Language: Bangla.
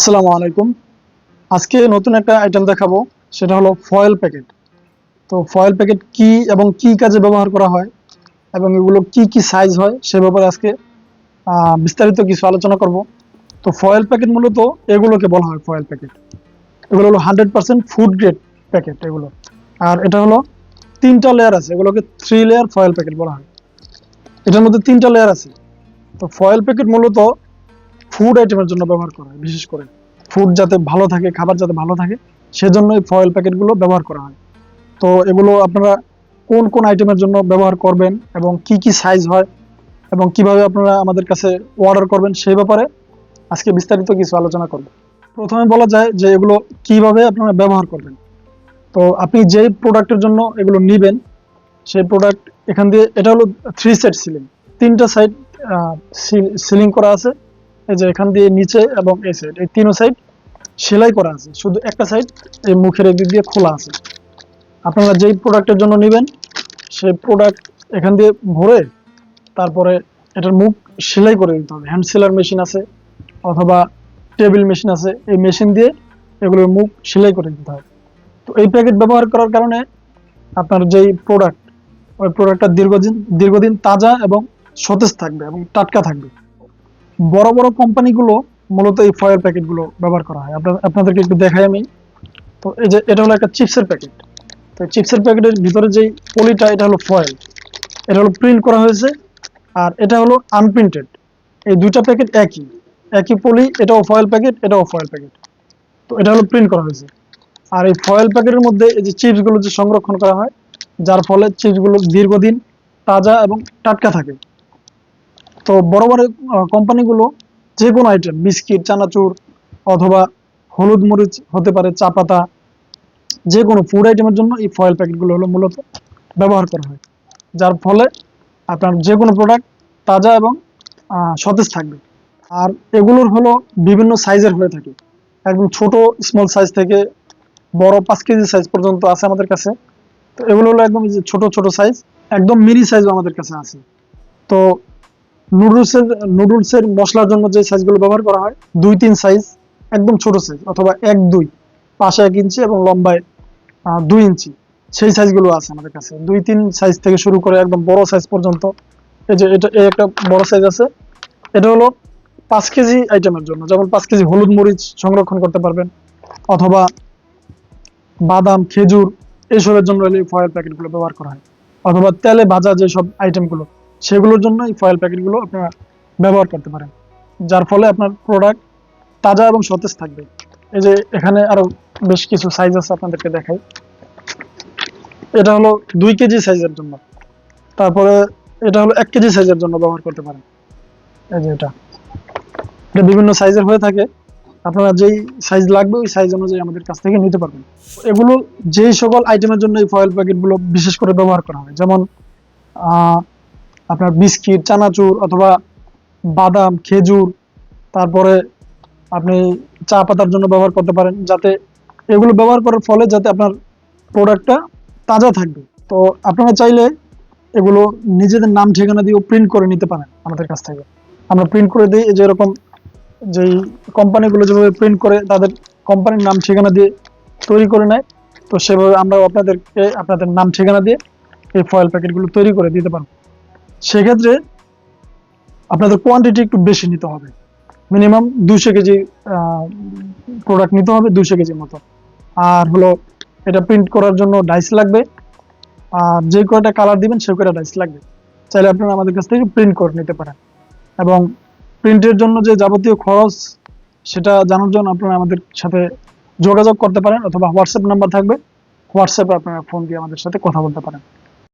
আসসালামু আলাইকুম। আজকে নতুন একটা আইটেম দেখাবো, সেটা হলো ফয়েল প্যাকেট তো ফয়েল প্যাকেট কি এবং কি কাজে ব্যবহার করা হয় এবং এগুলো কি কি সাইজ হয়, সে ব্যাপারে আজকে বিস্তারিত কিছু আলোচনা করব। তো ফয়েল প্যাকেট মূলত এগুলোকে বলা হয় ফয়েল প্যাকেট এগুলো হলো hundred percent food grade packet এগুলো। আর এটা হলো তিনটা লেয়ার আছে, এগুলোকে থ্রি লেয়ার ফয়েল প্যাকেট বলা হয়। এটার মধ্যে তিনটা লেয়ার আছে। তো ফয়েল প্যাকেট মূলত ফুড আইটেমের জন্য ব্যবহার করা হয়, বিশেষ করে ফুড যাতে ভালো থাকে, খাবার যাতে ভালো থাকে সেজন্য এই ফয়েল প্যাকেটগুলো ব্যবহার করা হয়। তো এগুলো আপনারা কোন কোন আইটেমের জন্য ব্যবহার করবেন এবং কি কি সাইজ হয় এবং কীভাবে আপনারা আমাদের কাছে অর্ডার করবেন সেই ব্যাপারে আজকে বিস্তারিত কিছু আলোচনা করব। প্রথমে বলা যায় যে এগুলো কীভাবে আপনারা ব্যবহার করবেন। তো আপনি যেই প্রোডাক্টের জন্য এগুলো নেবেন, সেই প্রোডাক্ট এখান দিয়ে, এটা হলো থ্রি সেট সিলিং তিনটা সাইড সিলিং করা আছে। এই যে এখান দিয়ে নিচে এবং এই সাইড এই তিনো সাইড সেলাই করা আছে। শুধু একটা সাইড এই মুখের এদিক দিয়ে খোলা আছে। আপনারা যেই প্রোডাক্টের জন্য নেবেন, সেই প্রোডাক্ট এখান দিয়ে ভরে তারপরে এটার মুখ সেলাই করে দিতে হবে। হ্যান্ড সেলার মেশিন আছে অথবা টেবিল মেশিন আছে। এই মেশিন দিয়ে এগুলোর মুখ সেলাই করে দিতে হয় তো এই প্যাকেট ব্যবহার করার কারণে আপনার যেই প্রোডাক্ট ওই প্রোডাক্টটা দীর্ঘদিন দীর্ঘদিন তাজা এবং সতেজ থাকবে এবং টাটকা থাকবে। বড় বড় কোম্পানিগুলো মূলত এই ফয়েল প্যাকেটগুলো ব্যবহার করা হয়। আপনাদেরকে একটু দেখাই আমি। তো এই যে, এটা হলো একটা চিপসের প্যাকেট তো চিপসের প্যাকেটের ভিতরে যেই পলিটা, এটা হলো ফয়েল এটা হলো প্রিন্ট করা হয়েছে আর এটা হলো আনপ্রিন্টেড এই দুইটা প্যাকেট একই। একই পলি এটাও ফয়েল প্যাকেট এটাও ফয়েল প্যাকেট তো এটা হলো প্রিন্ট করা হয়েছে। আর এই ফয়েল প্যাকেটের মধ্যে এই যে চিপসগুলো যে সংরক্ষণ করা হয়, যার ফলে চিপসগুলো দীর্ঘদিন তাজা এবং টাটকা থাকে। তো বড় বড় কোম্পানিগুলো যে কোনো আইটেম বিস্কিট, চানাচুর অথবা হলুদ মরিচ হতে পারে, চা পাতা যে কোনো ফুড আইটেমের জন্য এই ফয়েল প্যাকেটগুলো হলো মূলত ব্যবহার করা হয়। যার ফলে আপনার যে কোনো প্রোডাক্ট তাজা এবং সতেজ থাকবে। আর এগুলোর হলো বিভিন্ন সাইজের হয়ে থাকে। একদম ছোট স্মল সাইজ থেকে বড়, পাঁচ কেজি সাইজ পর্যন্ত আছে আমাদের কাছে। তো এগুলো হলো একদম ছোট ছোট সাইজ একদম মিনি সাইজও আমাদের কাছে আছে। তো নুডলসের নুডলসের মশলার জন্য যে সাইজগুলো ব্যবহার করা হয়, দুই তিন সাইজ একদম ছোট সাইজ অথবা এক, দুই, পাশে এক ইঞ্চি এবং লম্বায় দুই ইঞ্চি, সেই সাইজগুলো আছে আমাদের কাছে। দুই তিন সাইজ থেকে শুরু করে একদম বড় সাইজ পর্যন্ত, এই যে এটা, এই একটা বড় সাইজ আছে, এটা হলো পাঁচ কেজি আইটেমের জন্য। যেমন পাঁচ কেজি হলুদ মরিচ সংরক্ষণ করতে পারবেন, অথবা বাদাম, খেজুর, এইসবের জন্য এই ফয়েল প্যাকেটগুলো ব্যবহার করা হয়। অথবা তেলে ভাজা যেসব আইটেমগুলো সেগুলোর জন্য এই ফয়েল প্যাকেটগুলো আপনারা ব্যবহার করতে পারেন। যার ফলে আপনার প্রোডাক্ট তাজা এবং সতেজ থাকবে। এই যে এখানে আরও বেশ কিছু সাইজ আছে আপনাদেরকে দেখাই। এটা হলো দুই কেজি সাইজের জন্য। তারপরে এটা হলো এক কেজি সাইজের জন্য ব্যবহার করতে পারেন। এই যে এটা। এটা বিভিন্ন সাইজের হয়ে থাকে। আপনারা যেই সাইজ লাগবে ওই সাইজ অনুযায়ী আমাদের কাছ থেকে নিতে পারবেন। এগুলো যেই সকল আইটেমের জন্য এই ফয়েল প্যাকেটগুলো বিশেষ করে ব্যবহার করা হয়। যেমন আপনার বিস্কিট, চানাচুর অথবা বাদাম, খেজুর, তারপরে আপনি চা পাতার জন্য ব্যবহার করতে পারেন যাতে এগুলো ব্যবহার করার ফলে যাতে আপনার প্রোডাক্টটা তাজা থাকবে। তো আপনারা চাইলে এগুলো নিজেদের নাম, ঠিকানা দিয়েও প্রিন্ট করে নিতে পারেন আমাদের কাছ থেকে। আমরা প্রিন্ট করে দিই, এই যে এরকম যেই কোম্পানিগুলো যেভাবে প্রিন্ট করে তাদের কোম্পানির নাম, ঠিকানা দিয়ে তৈরি করে নেয়, তো সেভাবে আমরা আপনাদেরকে আপনাদের নাম, ঠিকানা দিয়ে এই ফয়েল প্যাকেটগুলো তৈরি করে দিতে পারব। সেক্ষেত্রে আপনাদের কোয়ান্টিটি একটু বেশি নিতে হবে। মিনিমাম দুশো কেজি প্রোডাক্ট নিতে হবে দুশো কেজির মতো। আর হলো এটা প্রিন্ট করার জন্য ডাইস লাগবে। আর যে কয়টা কালার দিবেন সে কয়টা ডাইস লাগবে। চাইলে আপনারা আমাদের কাছ থেকে প্রিন্ট করে নিতে পারেন। এবং প্রিন্টের জন্য যে যাবতীয় খরচ, সেটা জানার জন্য আপনারা আমাদের সাথে যোগাযোগ করতে পারেন অথবা হোয়াটসঅ্যাপ নাম্বার থাকবে। হোয়াটসঅ্যাপে আপনারা ফোন দিয়ে আমাদের সাথে কথা বলতে পারেন।